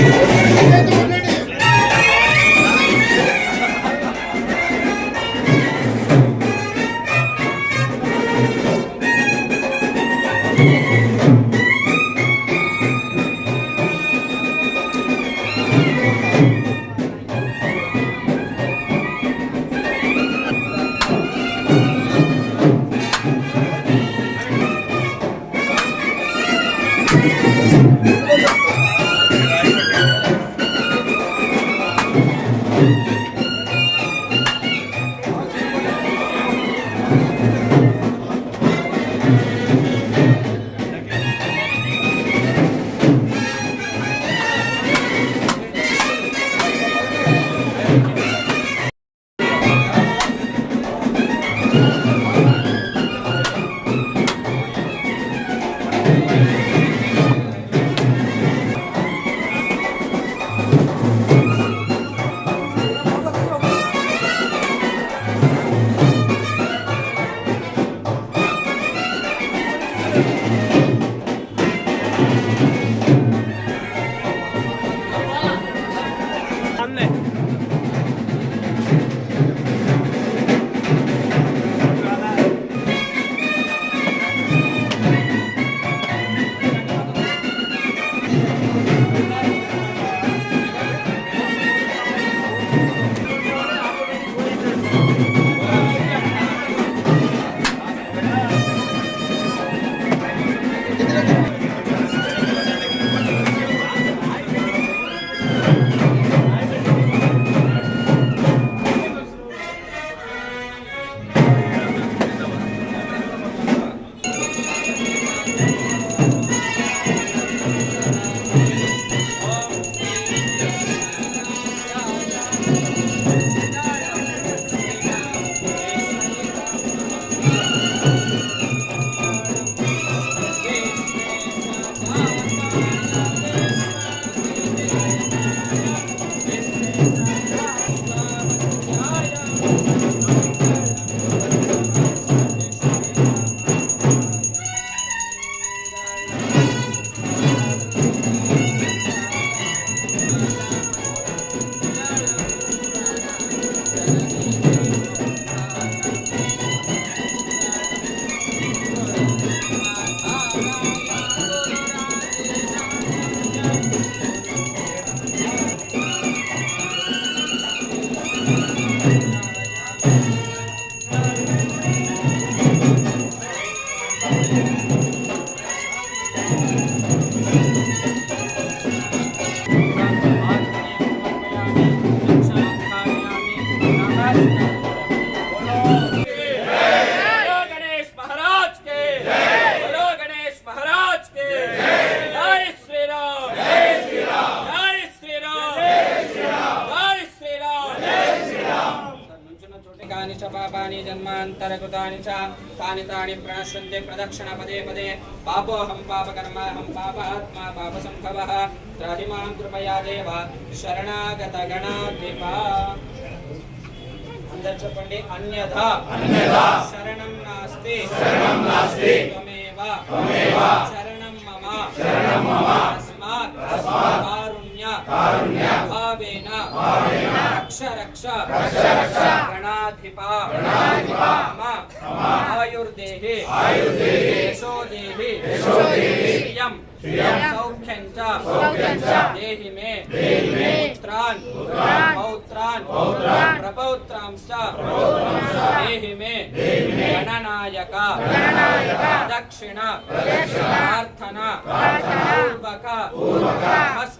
¡Gracias! प्रणश्यन्ते प्रदक्षिण पदे पदे पापोऽहं पापकर्माहं पापात्मा पापसम्भवः त्राहि मां कृपया देव శరణాగత గణాధిప అందరు చెప్పండి అన్యథా అన్యథా శరణం నాస్తి శరణం నాస్తి త్వమేవ త్వమేవ శరణం మమ శరణం మమ తస్మాత్ తస్మాత్ कारुण्य भावेन। दक्षिण प्रार्थना। प्रार्थना। पूर्वक पूर्वक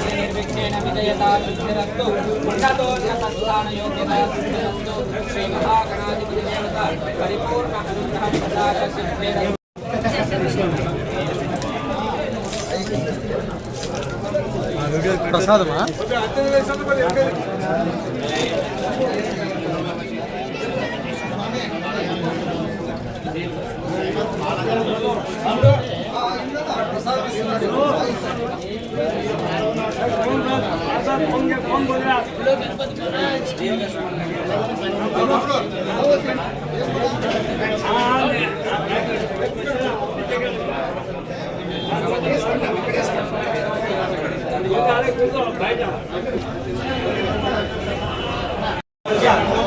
ధర్మ సకల కార్య నిర్విఘ్నేన శ్రీ మహాగణాధిపతి దేవత పరిపూర్ణ అనుగ్రహం ప్రసాద ప్రసాదమా? Yeah.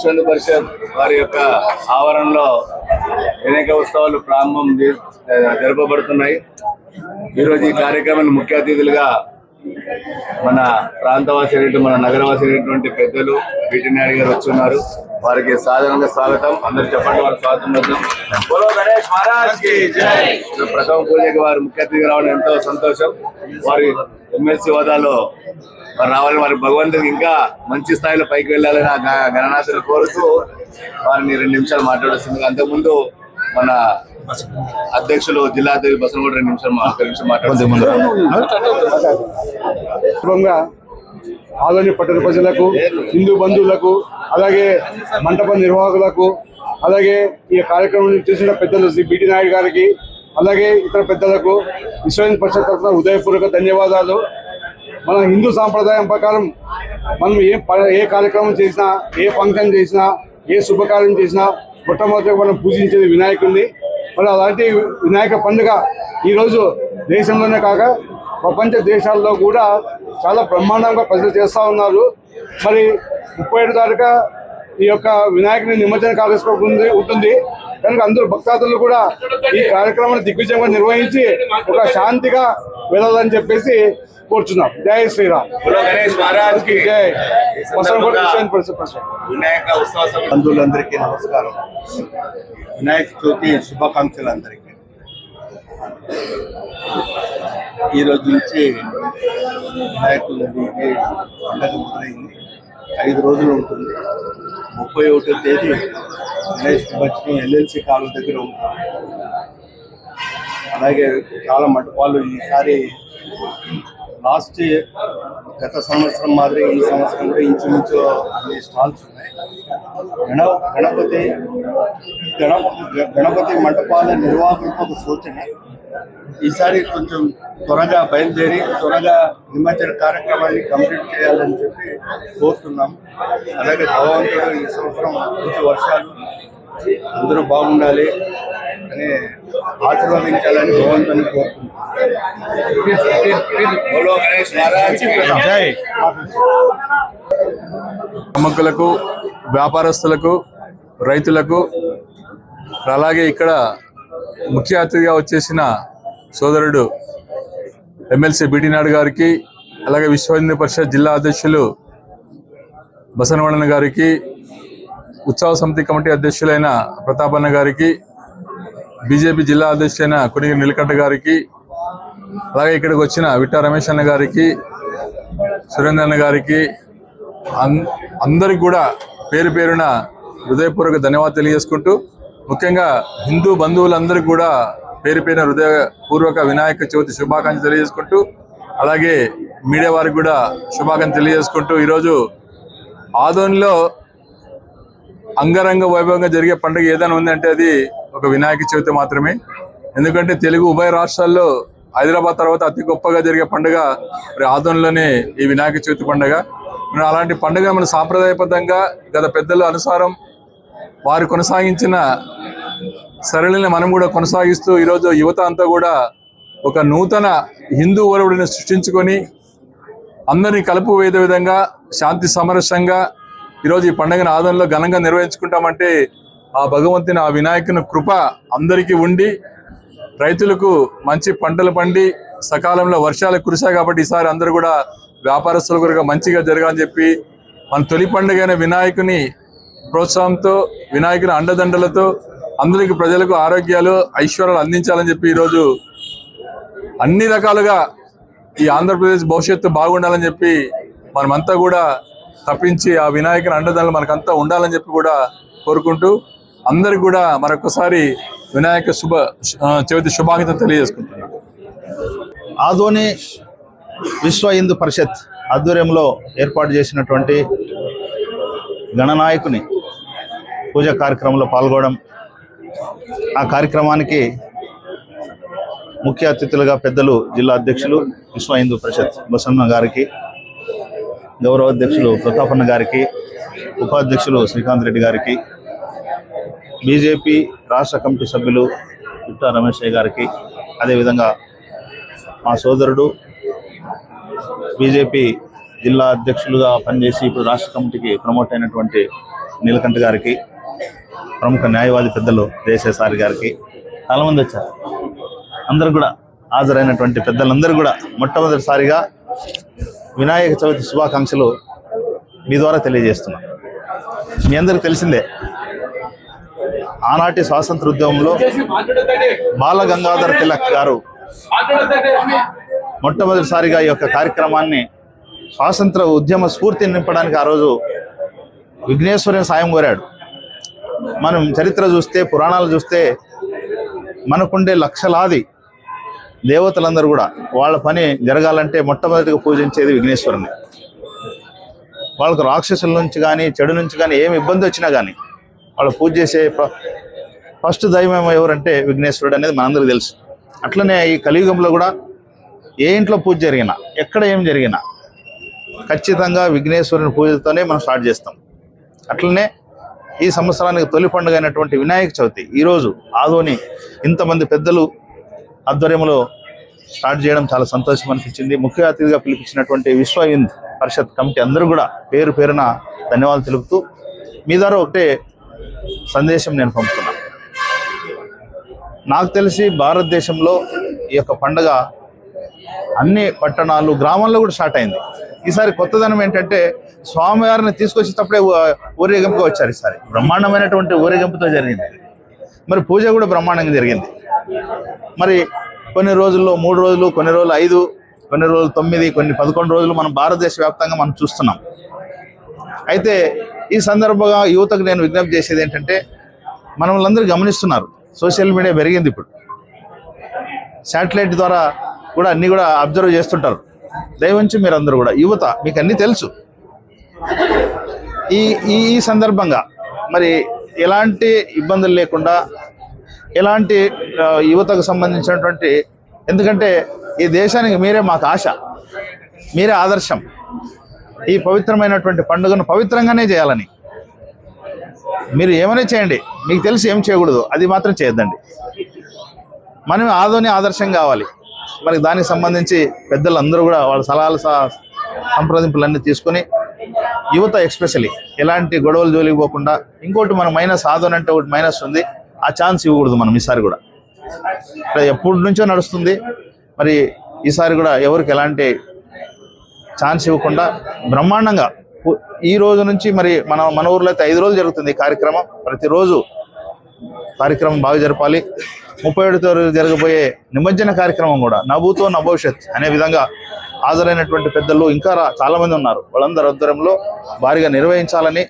స్థానిక పరిషత్ వారి యొక్క ఆవరణలో వినాయక ఉత్సవాలు ప్రారంభం జరపబడుతున్నాయి. ఈరోజు ఈ కార్యక్రమాన్ని ముఖ్య అతిథులుగా మన ప్రాంతవాసి మన నగరవాసి అయినటువంటి పెద్దలు బీటీ నాయుడు గారు వచ్చి ఉన్నారు వారికి సాధారణంగా స్వాగతం. అందరు చెప్పండి వారి స్వాగతం వద్దాం ప్రథమ పూజకి వారు ముఖ్య అతిథిగా రావడం ఎంతో సంతోషం. వారి ఎమ్మెల్సీ హోదాలో మరి రావాలి వారి భగవంతుడికి ఇంకా మంచి స్థాయిలో పైకి వెళ్ళాలని ఆ గ- గణనాథులు కోరుతూ వారిని రెండు నిమిషాలు మాట్లాడుతుంది అంతకుముందు మన అధ్యక్షులు జిల్లా అధ్యక్షులు బసన్ కూడా రెండు నిమిషాలు మా- ఒక నిమిషం మాట్లాడుతుంది సందర్భంగా ఆదోని పట్టణ ప్రజలకు హిందూ బంధువులకు అలాగే మంటప నిర్వాహకులకు అలాగే ఈ కార్యక్రమం చేసిన పెద్దలు శ్రీ బిటి నాయుడు గారికి అలాగే ఇతర పెద్దలకు విశ్వ పరిషత్ తరఫున ఉదయపూర్వక ధన్యవాదాలు. మన హిందూ సాంప్రదాయం ప్రకారం మనం ఏ ప- ఏ కార్యక్రమం చేసినా ఏ ఫంక్షన్ చేసినా ఏ శుభకార్యం చేసినా మొట్టమొదటిగా మనం పూజించేది వినాయకుడిని. మరి అలాంటి వినాయక పండుగ ఈరోజు దేశంలోనే కాక ప్రపంచ దేశాల్లో కూడా చాలా బ్రహ్మాండంగా ప్రజలు చేస్తూ ఉన్నారు. మరి ముప్పై ఏడు తారీఖు ఈ యొక్క వినాయకుని నిమజ్జన కార్యక్రమం ఉంటుంది. కనుక అందరూ భక్తాదులు కూడా ఈ కార్యక్రమాన్ని దిగ్విజయంగా నిర్వహించి ఒక శాంతిగా వెళ్ళాలని చెప్పేసి కోరుచున్నాం. జై శ్రీరామ్. జై. వినాయక బంధువులందరికీ నమస్కారం. వినాయక చవితి శుభాకాంక్షలు అందరికీ ఈ రోజు నుంచి వినాయకుల నదికి పండగ మొదలైంది. ఐదు రోజులు ఉంటుంది. ముప్పై ఒకటో తేదీ గణేష్ నిమజ్జనం ఎల్ఎల్సి కాలువ దగ్గర ఉంటుంది. అలాగే చాలా మంటపాలు ఈసారి లాస్ట్ గత సంవత్సరం మాదిరి ఈ సంవత్సరం కూడా ఇంచుమించు అన్ని స్టాల్స్ ఉన్నాయి. గణ గణపతి గణ గణపతి మంటపాల నిర్వాహకులకు ఒక సూచన. ఈసారి కొంచెం త్వరగా బయలుదేరి త్వరగా నిమజ్జన కార్యక్రమాన్ని కంప్లీట్ చేయాలని చెప్పి కోరుతున్నాం. అలాగే భగవంతుడు ఈ సంవత్సరం మంచి వర్షాలు అందరూ బాగుండాలి అని ఆశీర్వదించాలని భగవంతుని అమ్మకులకు వ్యాపారస్తులకు రైతులకు అలాగే ఇక్కడ ముఖ్య అతిథిగా వచ్చేసిన సోదరుడు ఎమ్మెల్సీ బిటి నాయుడు గారికి అలాగే విశ్వ హిందూ పరిషత్ జిల్లా అధ్యక్షులు బసనవణన్ గారికి ఉత్సవ సమితి కమిటీ అధ్యక్షులైన ప్రతాపన్న గారికి బీజేపీ జిల్లా అధ్యక్షుడైన కొనిగిరి నిలకట్ట గారికి అలాగే ఇక్కడికి వచ్చిన విట్టా రమేష్ అన్న గారికి సురేంద్ర అన్న గారికి అందరికి కూడా పేరు పేరున హృదయపూర్వక ధన్యవాదాలు తెలియజేసుకుంటూ ముఖ్యంగా హిందూ బంధువులందరికీ కూడా పేరు పేరున హృదయపూర్వక వినాయక చవితి శుభాకాంక్షలు తెలియజేసుకుంటూ అలాగే మీడియా వారికి కూడా శుభాకాంక్షలు తెలియజేసుకుంటూ ఈరోజు ఆదోనిలో అంగరంగ వైభవంగా జరిగే పండుగ ఏదైనా ఉందంటే అది ఒక వినాయక చవితి మాత్రమే. ఎందుకంటే తెలుగు ఉభయ రాష్ట్రాల్లో హైదరాబాద్ తర్వాత అతి గొప్పగా జరిగే పండుగ మరి ఆదోనిలోనే ఈ వినాయక చవితి పండుగ. మరి అలాంటి పండుగ మన సాంప్రదాయబద్ధంగా గత పెద్దల అనుసారం వారు కొనసాగించిన సరళిని మనం కూడా కొనసాగిస్తూ ఈరోజు యువత అంతా కూడా ఒక నూతన హిందూ ఒరవుడిని సృష్టించుకొని అందరినీ కలుపు వేదే విధంగా శాంతి సమరసంగా ఈరోజు ఈ పండుగను ఆదంలో ఘనంగా నిర్వహించుకుంటామంటే ఆ భగవంతుని ఆ వినాయకుని కృప అందరికీ ఉండి రైతులకు మంచి పంటలు పండి సకాలంలో వర్షాలు కురిశాయి కాబట్టి ఈసారి అందరూ కూడా వ్యాపారస్తులు కూడా మంచిగా జరగాలని చెప్పి మన తొలి పండుగైన వినాయకుని ప్రోత్సాహంతో వినాయకుని అండదండలతో అందరికి ప్రజలకు ఆరోగ్యాలు ఐశ్వర్యాలు అందించాలని చెప్పి ఈరోజు అన్ని రకాలుగా ఈ ఆంధ్రప్రదేశ్ భవిష్యత్తు బాగుండాలని చెప్పి మనమంతా కూడా తప్పించి ఆ వినాయకుని అండదండలు మనకంతా ఉండాలని చెప్పి కూడా కోరుకుంటూ అందరు కూడా మరొకసారి వినాయక శుభ చవితి శుభాకాంక్షలు తెలియజేసుకుంటున్నాను ఆధోని విశ్వ హిందూ పరిషత్ ఆధ్వర్యంలో ఏర్పాటు చేసినటువంటి గణనాయకుని పూజ కార్యక్రమంలో పాల్గొనడం ఆ కార్యక్రమానికి ముఖ్య అతిథులుగా పెద్దలు జిల్లా అధ్యక్షులు విశ్వ హిందూ పరిషత్ బసన్న గారికి గౌరవ అధ్యక్షులు ప్రతాపన్న గారికి ఉపాధ్యక్షులు శ్రీకాంత్ రెడ్డి గారికి బీజేపీ రాష్ట్ర కమిటీ సభ్యులు గుట్టా రమేష్ గారికి అదేవిధంగా మా సోదరుడు బీజేపీ జిల్లా అధ్యక్షులుగా పనిచేసి ఇప్పుడు రాష్ట్ర కమిటీకి ప్రమోట్ అయినటువంటి నీలకంఠ గారికి ప్రముఖ న్యాయవాది పెద్దలు దేశసారి గారికి చాలామంది వచ్చారు. అందరూ కూడా హాజరైనటువంటి పెద్దలందరూ కూడా మొట్టమొదటిసారిగా వినాయక చవితి శుభాకాంక్షలు మీ ద్వారా తెలియజేస్తున్నాను మీ అందరికి తెలిసిందే ఆనాటి స్వాతంత్ర ఉద్యమంలో బాల గంగాధర్ తిలక్ గారు మొట్టమొదటిసారిగా ఈ యొక్క కార్యక్రమాన్ని స్వాతంత్ర ఉద్యమ స్ఫూర్తిని నింపడానికి ఆ రోజు విఘ్నేశ్వరుని సాయం కోరాడు. మనం చరిత్ర చూస్తే పురాణాలు చూస్తే మనకుండే లక్షలాది దేవతలందరూ కూడా వాళ్ళ పని జరగాలంటే మొట్టమొదటిగా పూజించేది విఘ్నేశ్వరుని. వాళ్ళకు రాక్షసుల నుంచి కానీ చెడు నుంచి కానీ ఏమి ఇబ్బంది వచ్చినా కానీ వాళ్ళు పూజ చేసే ఫస్ట్ దైవం ఎవరంటే విఘ్నేశ్వరుడు అనేది మనందరికీ తెలుసు. అట్లనే ఈ కలియుగంలో కూడా ఏ ఇంట్లో పూజ జరిగినా ఎక్కడ ఏం జరిగినా ఖచ్చితంగా విఘ్నేశ్వరుని పూజతోనే మనం స్టార్ట్ చేస్తాం. అట్లనే ఈ సంవత్సరానికి తొలి పండుగ అయినటువంటి వినాయక చవితి ఈరోజు ఆదోని ఇంతమంది పెద్దలు ఆధ్వర్యంలో స్టార్ట్ చేయడం చాలా సంతోషం అనిపించింది. ముఖ్య అతిథిగా పిలిపించినటువంటి విశ్వ హింద్ పరిషత్ కమిటీ అందరూ కూడా పేరు పేరున ధన్యవాదాలు తెలుపుతూ మీ ద్వారా ఒకటే సందేశం నేను పంపుతున్నాను నాకు తెలిసి భారతదేశంలో ఈ యొక్క పండగ అన్ని పట్టణాలు గ్రామాల్లో కూడా స్టార్ట్ అయింది. ఈసారి కొత్తదనం ఏంటంటే స్వామివారిని తీసుకొచ్చేటప్పుడే ఊరేగింపుగా వచ్చారు ఈసారి. బ్రహ్మాండమైనటువంటి ఊరేగింపుతో జరిగింది. మరి పూజ కూడా బ్రహ్మాండంగా జరిగింది. మరి కొన్ని రోజుల్లో మూడు రోజులు కొన్ని రోజులు ఐదు కొన్ని రోజులు తొమ్మిది కొన్ని పదకొండు రోజులు మనం భారతదేశ వ్యాప్తంగా మనం చూస్తున్నాం. అయితే ఈ సందర్భంగా యువతకు నేను విజ్ఞప్తి చేసేది ఏంటంటే మనల్ని అందరూ గమనిస్తున్నారు. సోషల్ మీడియా పెరిగింది ఇప్పుడు. శాటిలైట్ ద్వారా కూడా అన్నీ కూడా అబ్జర్వ్ చేస్తుంటారు. దయవంచి మీరు అందరూ కూడా యువత మీకు అన్నీ తెలుసు. ఈ ఈ సందర్భంగా మరి ఎలాంటి ఇబ్బందులు లేకుండా ఎలాంటి యువతకు సంబంధించినటువంటి ఎందుకంటే ఈ దేశానికి మీరే మాకు ఆశ మీరే ఆదర్శం. ఈ పవిత్రమైనటువంటి పండుగను పవిత్రంగానే చేయాలని. మీరు ఏమైనా చేయండి. మీకు తెలిసి ఏం చేయకూడదు. అది మాత్రం చేయొద్దండి. మనం ఆదోని ఆదర్శం కావాలి. మనకి దానికి సంబంధించి పెద్దలు అందరూ కూడా వాళ్ళ సలహాలు స- సంప్రదింపులన్నీ తీసుకొని యువత ఎక్స్పెషలీ ఎలాంటి గొడవలు జోలికి పోకుండా ఇంకోటి మన మైనస్ ఆదోని అంటే ఒకటి మైనస్ ఉంది. ఆ ఛాన్స్ ఇవ్వకూడదు మనం ఈసారి కూడా. ఎప్పటి నుంచో నడుస్తుంది. మరి ఈసారి కూడా ఎవరికి ఎలాంటి ఛాన్స్ ఇవ్వకుండా బ్రహ్మాండంగా ఈ రోజు నుంచి మరి మన మన ఊర్లో అయితే ఐదు రోజులు జరుగుతుంది ఈ కార్యక్రమం. ప్రతిరోజు కార్యక్రమం బాగా జరపాలి. ముప్పై ఏడు తారీఖు జరగబోయే నిమజ్జన కార్యక్రమం కూడా నభూతో నభవిష్యత్ అనే విధంగా హాజరైనటువంటి పెద్దలు ఇంకా రా- చాలా మంది ఉన్నారు. వాళ్ళందరి ఆధ్వర్యంలో భారీగా నిర్వహించాలని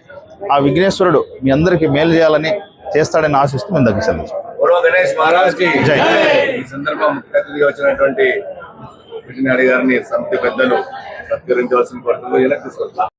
ఆ విఘ్నేశ్వరుడు మీ అందరికీ మేలు చేయాలని చేస్తాడని ఆశిస్తూ మేము దగ్గర గణేష్. ఈ సందర్భం ముఖ్య అతిథిగా వచ్చినటువంటి గారిని సమితి పెద్దలు సత్కరించవలసిన కోరుతుంది